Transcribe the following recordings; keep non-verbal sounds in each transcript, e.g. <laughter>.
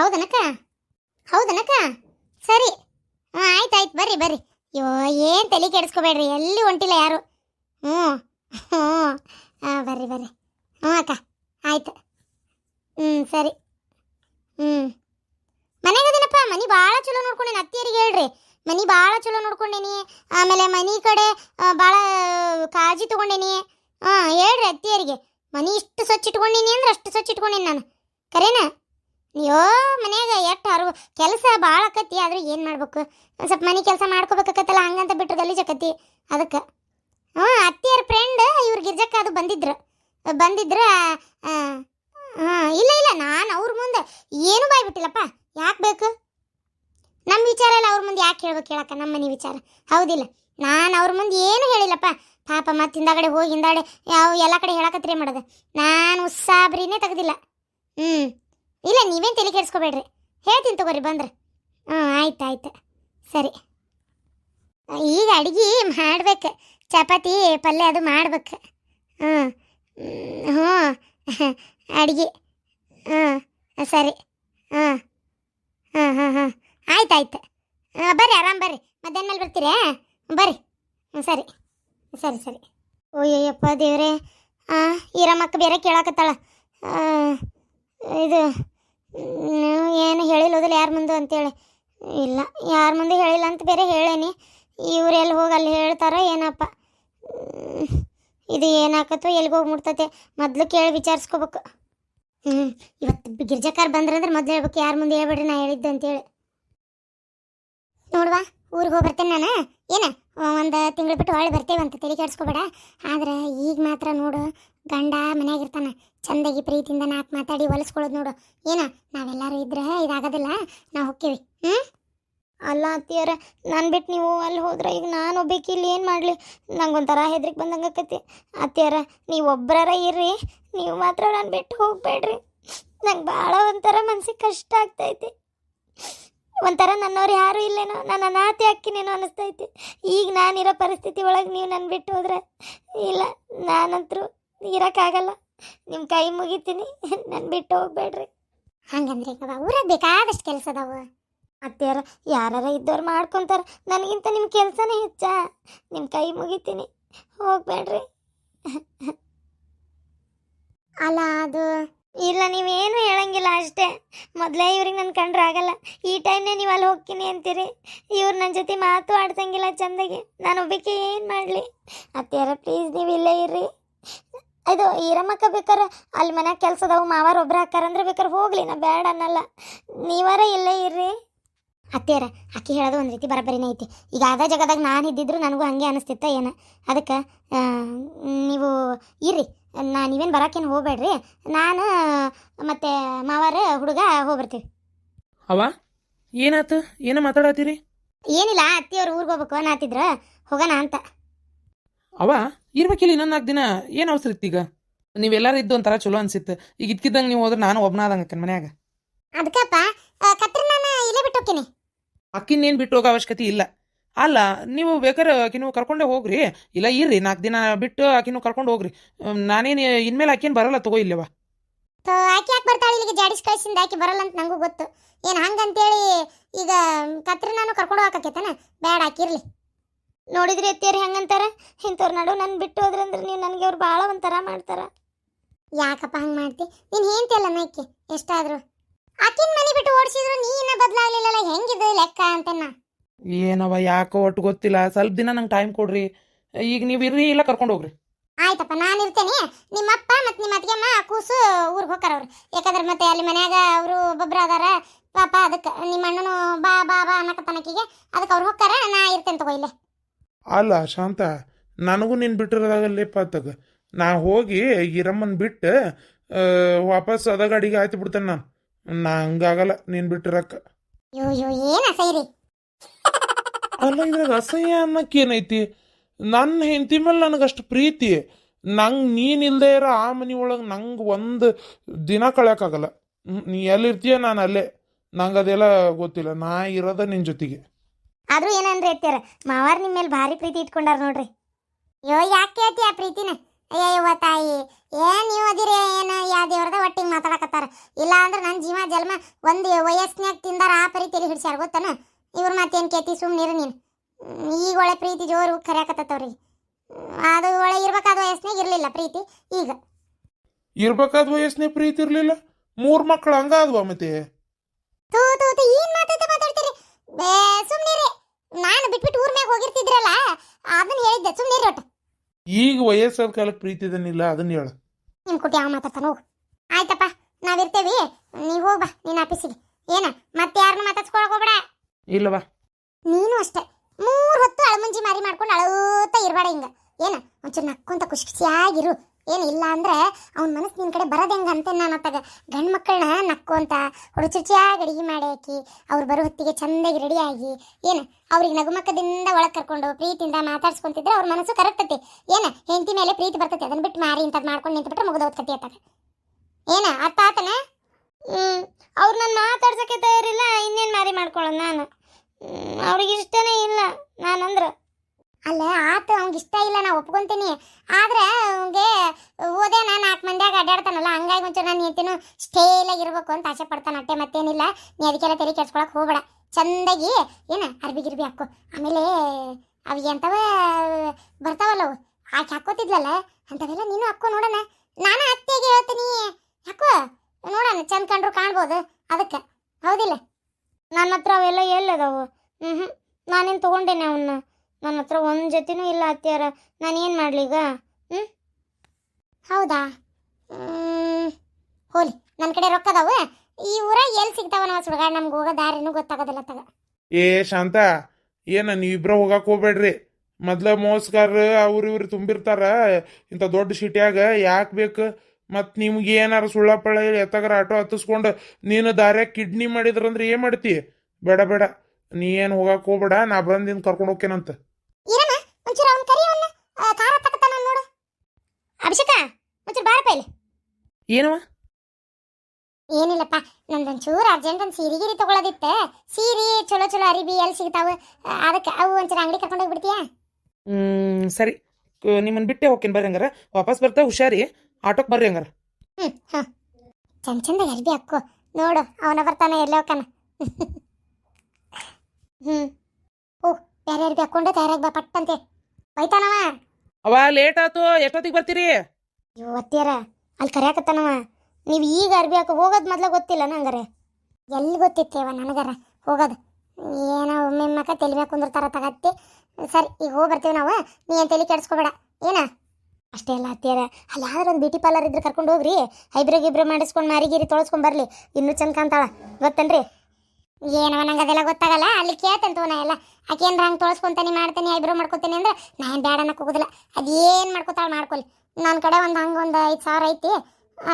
ಹೌದನಕ್ಕ? ಹೌದನಕ್ಕ? ಸರಿ. ಹಾಂ, ಆಯ್ತು ಆಯ್ತು, ಬರ್ರಿ ಬರ್ರಿ. ಅಯ್ಯೋ, ಏನು ತಲೆ ಕೆಡಿಸ್ಕೋಬೇಡ್ರಿ, ಎಲ್ಲಿ ಹೊಂಟಿಲ್ಲ ಯಾರು? ಹ್ಞೂ ಹ್ಞೂ. ಹಾಂ, ಬರ್ರಿ ಬರ್ರಿ. ಹ್ಞೂ, ಅಕ್ಕ. ಆಯ್ತು. ಹ್ಞೂ, ಸರಿ. ಹ್ಞೂ. ಮನೆಗದೇನಪ್ಪ ಮನೆ ಭಾಳ ಚಲೋ ನೋಡ್ಕೊಂಡೇನಿ, ಅತ್ತಿಯರಿಗೆ ಹೇಳ್ರಿ. ಮನೆ ಭಾಳ ಚಲೋ ನೋಡ್ಕೊಂಡೇನಿ. ಆಮೇಲೆ ಮನೆ ಕಡೆ ಭಾಳ, ಕಾಳಜಿ ತೊಗೊಂಡೇನಿ. ಹಾಂ, ಹೇಳ್ರಿ, ಅತ್ತಿಯರಿಗೆ. ಮನೆ ಇಷ್ಟು ಸ್ವಚ್ಛ ಇಟ್ಕೊಂಡೀನಿ ಅಂದ್ರೆ ಅಷ್ಟು ಸ್ವಚ್ಛ ಇಟ್ಕೊಂಡೀನಿ ನಾನು. ಕರೇನಾ? ಅಯ್ಯೋ, ಮನ್ಯಾಗ ಎಷ್ಟು ಹರು ಕೆಲಸ ಭಾಳ ಆಕತಿ ಆದ್ರೆ ಏನು ಮಾಡ್ಬೇಕು? ಸ್ವಲ್ಪ ಮನೆ ಕೆಲಸ ಮಾಡ್ಕೋಬೇಕಾಕತ್ತಲ್ಲ, ಹಂಗಂತ ಬಿಟ್ರೆ ಗಲೀಜಾಕತಿ ಅದಕ್ಕೆ. ಹ್ಞೂ, ಅತ್ತಿಯರ ಫ್ರೆಂಡ್ ಇವ್ರು ಗಿರ್ಜಕ್ಕ ಅದು ಬಂದಿದ್ರು. ಬಂದಿದ್ರ ಹಾಂ ಇಲ್ಲ ಇಲ್ಲ, ನಾನು ಅವ್ರ ಮುಂದೆ ಏನು ಬಾಯ್ಬಿಟ್ಟಿಲ್ಲಪ್ಪ ಯಾಕೆ ಬೇಕು? ನಮ್ಮ ವಿಚಾರ ಎಲ್ಲ ಅವ್ರ ಮುಂದೆ ಯಾಕೆ ಹೇಳ್ಬೇಕು ಹೇಳಕ್ಕ ನಮ್ಮ ಮನೆ ವಿಚಾರ? ಹೌದಿಲ್ಲ. ನಾನು ಅವ್ರ ಮುಂದೆ ಏನು ಹೇಳಿಲ್ಲಪ್ಪ. ಪಾಪ ಮತ್ತೆ ಹಿಂದಾಗಡೆ ಹೋಗಿ ಹಿಂದಾಗಡೆ ಯಾವ ಎಲ್ಲ ಕಡೆ ಹೇಳಕತ್ರಿ ಮಾಡೋದು? ನಾನು ಉಸಾಬ್ರಿನೇ ತೆಗ್ದಿಲ್ಲ. ಹ್ಞೂ ಇಲ್ಲ, ನೀವೇನು ತಲೆ ಕೆಡಿಸ್ಕೋಬೇಡ್ರಿ. ಹೇಳ್ತೀನಿ ತಗೋರಿ, ಬಂದ್ರೆ. ಹ್ಞೂ, ಆಯ್ತು ಆಯ್ತು. ಸರಿ. ಈಗ ಅಡುಗೆ ಮಾಡ್ಬೇಕು. ಚಪಾತಿ, ಪಲ್ಯ ಅದು ಮಾಡ್ಬೇಕು. ಹ್ಞೂ. ಹ್ಞೂ. ಅಡುಗೆ. ಹ್ಞೂ. ಸರಿ. ಹ್ಞೂ. ಹಾಂ ಹಾಂ ಹಾಂ ಆಯ್ತು ಆಯ್ತು. ಬರ್ರಿ, ಆರಾಮ್ ಬರ್ರಿ. ಮಧ್ಯಾಹ್ನ ಮೇಲೆ ಬರ್ತೀರಾ? ಬರ್ರಿ. ಹ್ಞೂ, ಸರಿ. ಸರಿ ಸರಿ. ಓಯ್ಯಪ್ಪ ದೇವ್ರೆ. ಹಾಂ ಈರಮ್ಮಕ್ಕ ಬೇರೆ ಕೇಳಾಕತ್ತಾಳ. ಇದು ಏನು ಹೇಳಿಲ್ಲೋದಿಲ್ಲ ಯಾರ ಮುಂದೆ ಅಂತೇಳಿ. ಇಲ್ಲ, ಯಾರ ಮುಂದೆ ಹೇಳಿಲ್ಲ ಅಂತ ಬೇರೆ ಹೇಳೇನಿ. ಇವ್ರು ಎಲ್ಲಿ ಹೋಗಿ ಅಲ್ಲಿ ಹೇಳ್ತಾರೋ ಏನಪ್ಪ. ಇದು ಏನಾಕತ್ತು ಎಲ್ಲಿಗೆ ಹೋಗಿ ಮುಟ್ತತೆ. ಮೊದಲು ಕೇಳಿ ವಿಚಾರಿಸ್ಕೋಬೇಕು. ಹ್ಞೂ ಇವತ್ತು ಗಿರ್ಜಕಾರ್ ಬಂದ್ರಂದ್ರೆ ಮೊದಲು ಹೇಳ್ಬೇಕು, ಯಾರ ಮುಂದೆ ಹೇಳ್ಬೇಡ್ರಿ ನಾ ಹೇಳಿದ್ದೆ ಅಂತೇಳಿ. ನೋಡುವ, ಊರಿಗೆ ಹೋಗಿ ಬರ್ತೇನೆ ನಾನು? ಏನ? ಒಂದು ತಿಂಗಳು ಬಿಟ್ಟು ಹೊಳ್ಳಿ ಬರ್ತೇವೆ ಅಂತ ತಲೆ ಕೆಡಿಸ್ಕೋಬೇಡ. ಆದ್ರೆ ಈಗ ಮಾತ್ರ ನೋಡು, ಗಂಡ ಮನೆಯಾಗಿರ್ತಾನೆ ಚಂದಾಗಿ ಪ್ರೀತಿಯಿಂದ ನಾಲ್ಕು ಮಾತಾಡಿ ಹೊಲಿಸ್ಕೊಳ್ಳೋದು ನೋಡು. ಏನ, ನಾವೆಲ್ಲರೂ ಇದ್ರೆ ಇದಾಗೋದಿಲ್ಲ? ನಾವು ಹೋಗ್ತೀವಿ ಅಲ್ಲ ಅತ್ತಿಯರ, ನಾನು ಬಿಟ್ಟು ನೀವು ಅಲ್ಲಿ ಹೋದ್ರೆ ಈಗ ನಾನು ಒಬ್ಬಾಕಿ ಇಲ್ಲಿ ಏನು ಮಾಡಲಿ? ನಂಗೊಂಥರ ಹೆದ್ರಿಕೆ ಬಂದಂಗೆ ಆಕತಿ. ಅತ್ತಿಯರ, ನೀವು ಒಬ್ಬರ ಇರ್ರಿ. ನೀವು ಮಾತ್ರ ನಾನು ಬಿಟ್ಟು ಹೋಗಬೇಡ್ರಿ. ನಂಗೆ ಭಾಳ ಒಂಥರ ಮನ್ಸಿಗೆ ಕಷ್ಟ ಆಗ್ತೈತಿ. ಒಂಥರ ನನ್ನವ್ರು ಯಾರೂ ಇಲ್ಲೇನೋ ನನ್ನ ಅನಾಥೆ ಹಾಕಿನೇನೋ ಅನಿಸ್ತೈತಿ. ಈಗ ನಾನಿರೋ ಪರಿಸ್ಥಿತಿ ಒಳಗೆ ನೀವು ನನ್ನ ಬಿಟ್ಟು ಹೋದ್ರೆ, ಇಲ್ಲ, ನಾನಂತರೂ ಇರೋಕ್ಕಾಗಲ್ಲ ನಿಮ್ಮ ಕೈ ಮುಗಿತೀನಿ. ನನ್ನ ಬಿಟ್ಟು ಹೋಗ್ಬೇಡ್ರಿ. ಹಂಗಂದ್ರೆ ಈಗ ಊರಾಗ ಬೇಕಾದಷ್ಟು ಕೆಲಸ ಅದಾವ. ಅತ್ತೆಯರ ಯಾರಾರ ಇದ್ದವ್ರು ಮಾಡ್ಕೊಂತಾರ. ನನಗಿಂತ ನಿಮ್ಮ ಕೆಲಸನೇ ಹೆಚ್ಚ. ನಿಮ್ಮ ಕೈ ಮುಗಿತೀನಿ. ಹೋಗ್ಬೇಡ್ರಿ. ಅಲ್ಲ ಅದು, ಇಲ್ಲ ನೀವೇನು ಹೇಳಂಗಿಲ್ಲ ಅಷ್ಟೇ. ಮೊದಲೇ ಇವ್ರಿಗೆ ನನ್ನ ಕಂಡ್ರೆ ಆಗಲ್ಲ. ಈ ಟೈಮ್ನೇ ನೀವು ಅಲ್ಲಿ ಹೋಗ್ತೀನಿ ಅಂತೀರಿ. ಇವ್ರು ನನ್ನ ಜೊತೆ ಮಾತು ಆಡ್ತಂಗಿಲ್ಲ ಚಂದಾಗಿ. ನಾನು ಒಬ್ಬಕ್ಕೆ ಏನು ಮಾಡಲಿ? ಅತ್ತೆಯರ ಪ್ಲೀಸ್ ನೀವು ಇಲ್ಲೇ ಇರ್ರಿ. ಇದು ಈರಮ್ಮಕ್ಕ ಬೇಕಾರೆ ಅಲ್ಲಿ ಮನ್ಯಾಗ ಅದಾವು ಮಾವಾರ ಒಬ್ರು ಹಾಕಾರಂದ್ರೆ ಬೇಕಾರೆ ಹೋಗ್ಲಿ ನಾ ಬೇಡ ಅನ್ನಲ್ಲ. ನೀವಾರ ಇಲ್ಲೇ ಇರ್ರಿ. ಅತ್ತೆಯರ ಅಕ್ಕಿ ಹೇಳೋದು ಒಂದು ರೀತಿ ಬರಬರಿನೇ ಐತಿ. ಈಗ ಅದ ಜಗದಾಗ ನಾನು ಇದ್ದಿದ್ರು ನನಗೂ ಹಂಗೆ ಅನಿಸ್ತಿತ್ತ ಏನು? ಅದಕ್ಕೆ ನೀವು ಇರ್ರಿ. ನಾ ನೀವೇನು ಬರೋಕ್ಕೇನು ಹೋಗ್ಬೇಡ್ರಿ. ನಾನು ಮತ್ತು ಮಾವಾರ ಹುಡುಗ ಹೋಗ್ಬರ್ತೀವಿ. ಅವ ಏನಾತು? ಏನ ಮಾತಾಡತ್ತೀರಿ ಏನಿಲ್ಲ ಅತ್ತಿಯವ್ರು ಊರಿಗೆ ಹೋಗ್ಬೇಕು ಅನ್ನತ್ತಿದ್ರ ಹೋಗೋಣ ಅಂತ. ಅವ ಇರ್ಬೇಕಿಲ್ಲ ಇನ್ನೊಂದು ನಾಲ್ಕು ದಿನ. ಏನು ಅವಸರ ಇತ್ತು ಈಗ? ನೀವೆಲ್ಲರೂ ಇದ್ದು ಒಂಥರ ಚಲೋ ಅನ್ಸಿತ್ತು. ಈಗ ಇದ್ಕಿದ್ದಂಗೆ ನೀವು ಹೋದ್ರೆ ನಾನು ಒಬ್ಬನಾದಂಗೆ ಅಕ್ಕನ ಮನ್ಯಾಗ? ಅದಕ್ಕಪ್ಪ ಕತ್ರ ನಾನು ಇಲ್ಲೇ ಬಿಟ್ಟು ಹೋಗ್ತೀನಿ ಅಕ್ಕಿನ್ನೇನು ಬಿಟ್ಟು ಹೋಗೋ ಅವಶ್ಯಕತೆ ಇಲ್ಲ. ಅಲ್ಲ ನೀವು ಬೇಕಾದ್ರೆ ಆಕಿನೂ ಕರ್ಕೊಂಡೇ ಹೋಗ್ರಿ. ಇಲ್ಲ ಇರ್ರಿ ನಾಲ್ಕು ದಿನ ಬಿಟ್ಟು ಆಕಿನೂ ಕರ್ಕೊಂಡು ಹೋಗ್ರಿ. ನಾನೇನು ಇನ್ಮೇಲೆ ಆಕಿನ ಬರಲ್ಲ ತಗೋ ಇಲ್ಲವ? ಆಕೆ ಯಾಕೆ ಬರ್ತಾಳೆ ಇಲ್ಲಿಗೆ ಜಾಡಿಸ್ ಕಳ್ಸಿಂದ? ಆಕೆ ಬರಲ್ಲ ಅಂತ ನಂಗೂ ಗೊತ್ತು. ಏನು ಹಂಗಂತೇಳಿ ಈಗ ಕತ್ರಿ ನಾನು ಕರ್ಕೊಂಡು ಹೋಗಕತ್ತೇನ ಬೇಡ ಆಕಿರ್ಲಿ ನೋಡಿದ್ರಿ ಎತ್ತಿಯರು ಹೆಂಗಂತಾರ? ಇಂಥವ್ರ ನಡು ನನ್ನ ಬಿಟ್ಟು ಹೋದ್ರಂದ್ರೆ ನೀವು ನನಗೆ ಅವ್ರು ಭಾಳ ಒಂಥರ ಮಾಡ್ತಾರ. ಯಾಕಪ್ಪ ಹಂಗೆ ಮಾಡ್ತಿ? ನೀನು ಹೇಳ್ತಿಯಲ್ಲ ನೈಕೆ ಎಷ್ಟಾದ್ರು. ಅಕ್ಕಿನ ಮನೆ ಬಿಟ್ಟು ಓಡಿಸಿದ್ರು ನೀ ಇನ್ನ ಬದಲಾಗ್ಲಿಲ್ಲಲ್ಲ ಹೆಂಗಿದೆ ಲೆಕ್ಕ ಅಂತೇನ ಏನವ ಯಾಕೋ ಒಟ್ಟು ಗೊತ್ತಿಲ್ಲ. ಸ್ವಲ್ಪ ದಿನ ನಂಗೆ ಟೈಮ್ ಕೊಡ್ರಿ. ಈಗ ನೀವು ಇರ್ರಿ ಇಲ್ಲ ಕರ್ಕೊಂಡು ಹೋಗ್ರಿ. ಆಯ್ತಪ್ಪ ನಾನು ಇರ್ತೇನೆ. ನಿಮ್ಮಪ್ಪ ಮತ್ತು ನಿಮ್ಮ ಅತ್ತಿಗೆಮ್ಮ ಕೂಸು ಊರಿಗೆ ಹೋಗ್ತಾರ ಅವ್ರು. ಯಾಕಂದ್ರೆ ಮತ್ತೆ ಅಲ್ಲಿ ಮನ್ಯಾಗ ಅವರು ಒಬ್ಬೊಬ್ರು ಅದಾರ. ಪಾಪ ಅದಕ್ಕೆ ನಿಮ್ಮ ಅಣ್ಣನು ಬಾ ಬಾ ಬಾ ಅನ್ನಕತ್ತನಕಿಗೆ ಅದಕ್ಕೆ ಅವ್ರು ಹೋಗ್ತಾರ ನಾ ಇರ್ತೇನೆ ತಗೋ ಇಲ್ಲೇ. ಅಲ್ಲ ಶಾಂತ ನನಗೂ ನೀನು ಬಿಟ್ಟಿರೋದಾಗಲ್ಲೇಪ್ಪ ತಗ. ನಾ ಹೋಗಿ ಈರಮ್ಮನ್ ಬಿಟ್ಟು ವಾಪಸ್ ಅದ ಗಾಡಿಗೆ ಆಯ್ತು ಬಿಡ್ತೇನೆ ನಾನು. ನಾ ಹಂಗಾಗಲ್ಲ ನೀನು ಬಿಟ್ಟಿರಕ್ಕ. ಅಲ್ಲ ಇದ್ರಾಗ ಅಸಹ್ಯ ಅನ್ನಕ್ಕೇನೈತಿ ನನ್ನ ಹೆಂಡತಿ ಮೇಲೆ ನನಗಷ್ಟು ಪ್ರೀತಿ. ನಂಗೆ ನೀನು ಇಲ್ಲದೆ ಇರೋ ಆ ಮನೆ ಒಳಗೆ ನಂಗೆ ಒಂದು ದಿನ ಕಳೆಯೋಕ್ಕಾಗಲ್ಲ ನೀ ಎಲ್ಲಿರ್ತೀಯ ನಾನು ಅಲ್ಲೇ. ನಂಗೆ ಅದೆಲ್ಲ ಗೊತ್ತಿಲ್ಲ. ನಾ ಇರೋದ ನಿನ್ನ ಜೊತೆಗೆ. ಆದ್ರೂ ಏನಂದ್ರೆ ಹೇಳ್ತೀರ ಮಾವಾರ್ ನಿಮ್ಮ ಮೇಲೆ ಭಾರಿ ಪ್ರೀತಿ ಇಟ್ಕೊಂಡಾರ ನೋಡ್ರಿ. ಅಯ್ಯೋ ಯಾಕೆ ಹೇಳ್ತೀಯ ಆ ಪ್ರೀತಿನ? ಅಯ್ಯಯ್ಯವ ತಾಯಿ ಏನು ನೀವು ಅದಿರಿ ಏನು ಯಾ ದೇವ್ರದ ಒಟ್ಟಿಗೆ ಮಾತಾಡಕತ್ತಾರ? ಇಲ್ಲ ಅಂದ್ರೆ ನನ್ನ ಜೀವ ಜನ್ಮ ಒಂದು ವಯಸ್ಸಿನಾಗ ತಿಂದಾರ ಆ ಪರಿ ತಲೆ ಹಿಡ್ಸ್ಯಾರ ಗೊತ್ತನ? ಇವ್ರ ಮಾತೇನು ಕೇತಿ ಸುಮ್ಮನಿರು ನೀನು. ಈಗ ಒಳ್ಳೆ ಪ್ರೀತಿ ಜೋರು ಕರೆಯಾಕತ್ತವ್ರಿ ಅದು ಒಳ್ಳೆ ಇರ್ಬೇಕಾದ ವಯಸ್ಸಿನಾಗ ಇರಲಿಲ್ಲ ಪ್ರೀತಿ ಈಗ. ಇರ್ಬೇಕಾದ ವಯಸ್ಸಿನಾಗ ಪ್ರೀತಿ ಇರಲಿಲ್ಲ? ಮೂರು ಮಕ್ಕಳು ಹಂಗಾದ್ವಾ ಮತ್ತೆ? ತೂ ತೂ ತೂ ಏನ್ ಮಾತಾಡ್ತಾ ಮಾತಾಡ್ತೀರಿ? ಬೇ ಸುಮ್ನಿರಿ ನಾನು ಬಿಟ್ಬಿಟ್ಟು ಊರ್ ಮ್ಯಾಗ ಹೋಗಿರ್ತಿದ್ರಲ್ಲ ಅದನ್ನ ಹೇಳಿದ್ದೆ ಸುಮ್ಮನೆ ಇರೋಟ ಈಗ ವಯಸ್ಸಾದ ಕಾಲಕ್ಕೆ ಪ್ರೀತಿ ಇದನ್ನಿಲ್ಲ ಅದನ್ನ ಹೇಳ. ನಿಮ್ ಕುಟಿ ಯಾವ ಮಾತಾಡ್ತಾನ ಹೋಗು. ಆಯ್ತಪ್ಪ ನಾವಿರ್ತೇವಿ ನೀವ್ ಹೋಗ್ ಬಾ ನಿನ್ನ ಆಫೀಸಿಗೆ. ಏನ ಮತ್ತೆ ಯಾರನ್ನ ಮಾತಾಡ್ಸ್ಕೊಳಕ್ ಹೋಗ್ಬೇಡ? ಇಲ್ಲವಾ ನೀನು ಅಷ್ಟೇ. ಮೂರ್ ಹೊತ್ತು ಅಳಮುಂಜಿ ಮಾರಿ ಮಾಡ್ಕೊಂಡು ಅಳುತ್ತಾ ಇರಬೇಡ ಹಿಂಗ. ಏನ ಒಂಚೂರು ನಕ್ಕೊಂತ ಖುಷಿ ಖುಷಿಯಾಗಿರು ಏನು ಇಲ್ಲ ಅಂದ್ರೆ ಅವ್ನ ಮನಸ್ಸು ನಿನ್ನ ಕಡೆ ಬರೋದು ಹೆಂಗೆ ಅಂತ ನಾನು ಅತ್ತಾಗ. ಗಂಡು ಮಕ್ಕಳನ್ನ ಅಂತ ಹುಡುಚುಚಿಯಾಗಿ ಅಡುಗೆ ಮಾಡಿ ಹಾಕಿ, ಅವ್ರು ಬರೋ ಹೊತ್ತಿಗೆ ಚಂದಾಗಿ ರೆಡಿಯಾಗಿ ಏನು, ಅವ್ರಿಗೆ ನಗುಮಕ್ಕದಿಂದ ಒಳಗೆ ಕರ್ಕೊಂಡು ಪ್ರೀತಿಯಿಂದ ಮಾತಾಡ್ಸ್ಕೊಂತಿದ್ರೆ ಅವ್ರ ಮನಸ್ಸು ಕರೆಕ್ಟ್ ಐತಿ ಏನ, ಹೆಂಡತಿ ಮೇಲೆ ಪ್ರೀತಿ ಬರ್ತೈತಿ, ಅದನ್ನ ಬಿಟ್ಟು ಮಾರಿ ಇಂಥದ್ದು ಮಾಡ್ಕೊಂಡು ನಿಂತ್ಬಿಟ್ರೆ ಮುಗಿದೋದ್ ಕತಿ ಅತ್ತಾಗ. ಏನ ಅತ್ತ ಆತನ? ಅವ್ರು ನನ್ನ ಮಾತಾಡ್ಸೋಕ್ಕೆ ತಯಾರಿಲ್ಲ, ಇನ್ನೇನು ಮಾರಿ ಮಾಡ್ಕೊಳ್ಳೋಣ ನಾನು? ಅವ್ರಿಗೆ ಇಷ್ಟನೇ ಇಲ್ಲ, ನಾನಂದ್ರ. ಅಲ್ಲ ಆತ, ಅವ್ನಿಗೆ ಇಷ್ಟ ಇಲ್ಲ, ನಾ ಒಪ್ಕೊಂತೀನಿ. ಆದ್ರೆ ಅವ್ಗೆ ಓದೇ ನಾನು ನಾಲ್ಕು ಮಂದಿಯಾಗ ಅಡ್ಡಾಡ್ತಾನಲ್ಲ ಹಂಗಾಗಿ ಒಂಚೂರು ನಾನು ಹೇಳ್ತೀನಿ ಸ್ಟೇಲಾಗಿ ಇರ್ಬೇಕು ಅಂತ ಆಸೆ ಪಡ್ತಾನೆ ಅಟ್ಟೆ, ಮತ್ತೇನಿಲ್ಲ. ನೀ ಅದಕ್ಕೆಲ್ಲ ತಲೆ ಕೆಡ್ಸ್ಕೊಳಕ್ ಹೋಗ್ಬೇಡ. ಚಂದಾಗಿ, ಏನು, ಅರ್ಬಿ ಗಿರ್ಬಿ ಹಾಕು. ಆಮೇಲೆ ಅವು ಅಂತವ ಬರ್ತಾವಲ್ಲ ಅವು. ಹಾಕಿ ಹಾಕೋತಿದ್ಲಲ್ಲ ಅಂಥವೆಲ್ಲ ನೀನು ಹಾಕೋ, ನೋಡೋಣ. ನಾನು ಅತ್ತೆಗೆ ಹೇಳ್ತೀನಿ. ಹಾಕೋ ನೋಡೋಣ, ಚಂದ ಕಂಡ್ರು ಕಾಣ್ಬೋದು. ಅದಕ್ಕೆ. ಹೌದಿಲ್ಲ? ನನ್ನ ಹತ್ರ ಅವೆಲ್ಲ ಎಲ್ಲದವು. ಹ್ಞೂ ಹ್ಞೂ ನಾನೇನು ತೊಗೊಂಡೇನೆ ಅವನ್ನ ನನ್ನ ಹತ್ರ ಒಂದು ಜೊತೆನೂ ಇಲ್ಲ ನಾನೇನು ಮಾಡಲಿ ಈಗ? ಹ್ಞೂ ಹೌದಾ? ಹೋಲಿ ನನ್ನ ಕಡೆ ರೊಕ್ಕ ಈ ಊರ ಎಲ್ಲಿ ಸಿಗ್ತಾವ ನಾವು ಸುಡ್ಗಾಡ್ ನಮ್ಗೆ ಹೋಗೋ ದಾರಿನೂ ಗೊತ್ತಾಗೋದಿಲ್ಲ ತಗ. ಏ, ಶಾಂತ, ಏನ ನೀವಿಬ್ರ ಹೋಗಕ್ಕೆ ಹೋಗ್ಬೇಡ್ರಿ. ಮೊದ್ಲ ಮೋಸ್ಗಾರ ಅವ್ರ ಇವ್ರು ತುಂಬಿರ್ತಾರ. ಇಂಥ ದೊಡ್ಡ ಸಿಟಿಯಾಗ ಯಾಕೆ ಬೇಕು? ಮತ್ತು ನಿಮ್ಗೆ ಏನಾರ ಸುಳ್ಳಪ್ಪಳ ಎತ್ತಗಾರ ಆಟೋ ಹತ್ತಿಸ್ಕೊಂಡು ನೀನು ದಾರ್ಯಾಗ ಕಿಡ್ನಿ ಮಾಡಿದ್ರಂದ್ರೆ ಏನು ಮಾಡ್ತಿ? ಬೇಡ ಬೇಡ. ನೀ ಏನು ಹೋಗಕ್ಕೆ ಹೋಗ್ಬೇಡ, ನಾ ಬಂದಿಂದ ಕರ್ಕೊಂಡು ಹೋಗ್ತೇನಂತ ಇರಮ್ಮ ಒಂಚೂರು ಅವ್ನ ಕರಿ ಅವನ್ನ ಕಾರ ತಗತಾನ ನೋಡು ಅಭಿಷೇಕ ಇಲ್ಲಿ ಏನವ? ಏನಿಲ್ಲಪ್ಪ ನಂದೊಂಚೂರು ಅರ್ಜೆಂಟ್ ಒಂದು ಸೀರೆ ಗಿರಿ ತಗೊಳ್ಳೋದಿತ್ತೆ ಸೀರೆ ಚಲೋ ಚಲೋ ಅರಿಬಿ ಎಲ್ಲಿ ಸಿಗ್ತಾವ? ಅದಕ್ಕೆ ಅವು ಒಂಚೂರು ಅಂಗಡಿ ಕರ್ಕೊಂಡು ಹೋಗ್ಬಿಡ್ತೀಯಾ? ಹ್ಮ್ ಸರಿ. ನಿಮ್ಮನ್ನ ಬಿಟ್ಟೆ ಹೋಗ್ತೀನಿ ಬರ್ರಿ ಹಂಗಾರ. ವಾಪಸ್ ಬರ್ತಾ ಹುಷಾರಿ. ಆಟೋಕ್ ಬರ್ರಿ ಹಂಗಾರ. ಹ್ಮ್ ಹಾಂ. ಚಂದ ಚಂದ ಅರ್ಬಿ ಹಾಕೋ. ನೋಡು ಅವನ ಬರ್ತಾನೆ ಎಲ್ಲ ಹೋಗ್ತಾನ. <laughs> ಹ್ಮ್. ಓ ಬೇರೆ ಅರ್ಬಿ ಹಾಕೊಂಡು ತಯಾರಾಗಿ ಬಾ ಪಟ್ಟಂತೆ ಬೈತಾನವ ಅವ ಲೇಟ್ ಆಯ್ತು. ಎಷ್ಟೊತ್ತಿಗೆ ಬರ್ತೀರಿ? ಇವತ್ತಿಯರ ಅಲ್ಲಿ ಕರ್ಯಾಕತ್ತಾನವ. ನೀವು ಈಗ ಅರ್ಬಿ ಹಾಕೋ, ಹೋಗೋದು ಮೊದಲ ಗೊತ್ತಿಲ್ಲ ನಂಗಾರೆ. ಎಲ್ಲಿ ಗೊತ್ತಿತ್ತೇವ ನನಗಾರ? ಹೋಗೋದು. ಏನೋ ಒಮ್ಮೆ ಮಕ್ಕ ತಲೆ ಮ್ಯಾಗ ಕುಂದಿರ್ತಾರ ತಗತ್ತಿ ಸರಿ, ಈಗ ಹೋಗಿ ಬರ್ತೀವಿ ನಾವು. ನೀ ಏನು ತಲೆ ಕೆಡಿಸ್ಕೋಬೇಡ. ಏನ? ಅಷ್ಟೇ ಅಲ್ಲ ಅತ್ತಿಯರ, ಅಲ್ಲಿ ಯಾವ್ದಾರ ಒಂದು ಬ್ಯೂಟಿ ಪಾರ್ಲರ್ ಇದ್ರೆ ಕರ್ಕೊಂಡು ಹೋಗ್ರಿ. ಐಬ್ರೋ ಗಿಬ್ರೋ ಮಾಡಿಸ್ಕೊಂಡು ಮಾರಿಗಿರಿ ತೊಳಸ್ಕೊಂಡು ಬರಲಿ. ಇನ್ನೂ ಚಂದ ಕಾಣ್ತಾಳ. ಗೊತ್ತೇನ್ರಿ? ಏನವ, ನಂಗೆ ಅದೆಲ್ಲ ಗೊತ್ತಾಗಲ್ಲ. ಅಲ್ಲಿ ಕೇಳ್ತಂತ ನಾ ಎಲ್ಲ. ಆಕೆ ಏನ್ರ ಹಂಗೆ ತೊಳಸ್ಕೊಂತಾನೆ, ಮಾಡ್ತಾನೆ ಐಬ್ರೋ ಮಾಡ್ಕೊತೀನಿ ಅಂದ್ರೆ ನಾನು ಬೇಡ ಅನ್ನಕ್ಕೆ ಹೋಗೋದಿಲ್ಲ ಅದೇನು ಮಾಡ್ಕೊತಾಳೆ ಮಾಡ್ಕೊಳ್ಳಿ ನನ್ನ ಕಡೆ ಒಂದು ಹಂಗೆ ಒಂದು ಐದು ಸಾವಿರ ಐತಿ.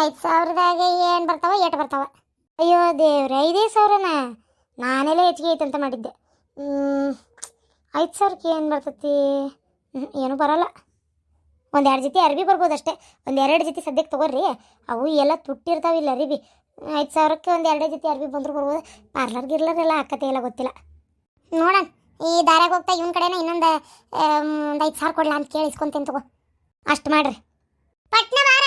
ಐದು ಸಾವಿರದಾಗ ಏನು ಬರ್ತಾವ ಏಟು ಬರ್ತಾವ? ಅಯ್ಯೋ ದೇವ್ರೆ, ಐದೇ ಸಾವಿರನ? ನಾನೆಲ್ಲ ಹೆಚ್ಚಿಗೆ ಐತೆ ಅಂತ ಮಾಡಿದ್ದೆ. ಐದು ಸಾವಿರಕ್ಕೆ ಏನು ಬರ್ತತಿ? ಏನೂ ಬರಲ್ಲ. ಒಂದೆರಡು ಜೊತೆ ಅರ್ಬಿ ಬರ್ಬೋದು ಅಷ್ಟೇ ಒಂದು ಎರಡು ಜೊತೆ ಸದ್ಯಕ್ಕೆ ತೊಗೊರ್ರಿ ಅವು ಎಲ್ಲ ತುಟ್ಟಿರ್ತಾವಿಲ್ಲ ಅರಿಬಿ. ಐದು ಸಾವಿರಕ್ಕೆ ಒಂದು ಎರಡೇ ಜೊತೆ ಅರ್ಬಿ ಬಂದ್ರು ಬರ್ಬೋದು. ಪಾರ್ಲರ್ ಗಿರ್ಲರ್ ಎಲ್ಲ ಹಾಕತ್ತೆ ಇಲ್ಲ, ಗೊತ್ತಿಲ್ಲ. ನೋಡೋಣ, ಈ ದಾರ್ಯಾಗ ಹೋಗ್ತಾ ಇವನ್ ಕಡೆನ ಇನ್ನೊಂದು ಒಂದು ಐದು ಸಾವಿರ ಕೊಡ್ಲಾ ಅಂತ ಕೇಳಿ ಇಸ್ಕೊಂತೀನಿ ತಗೋ. ಅಷ್ಟು ಮಾಡ್ರಿ. ಪಟ್ನ ಬಾರ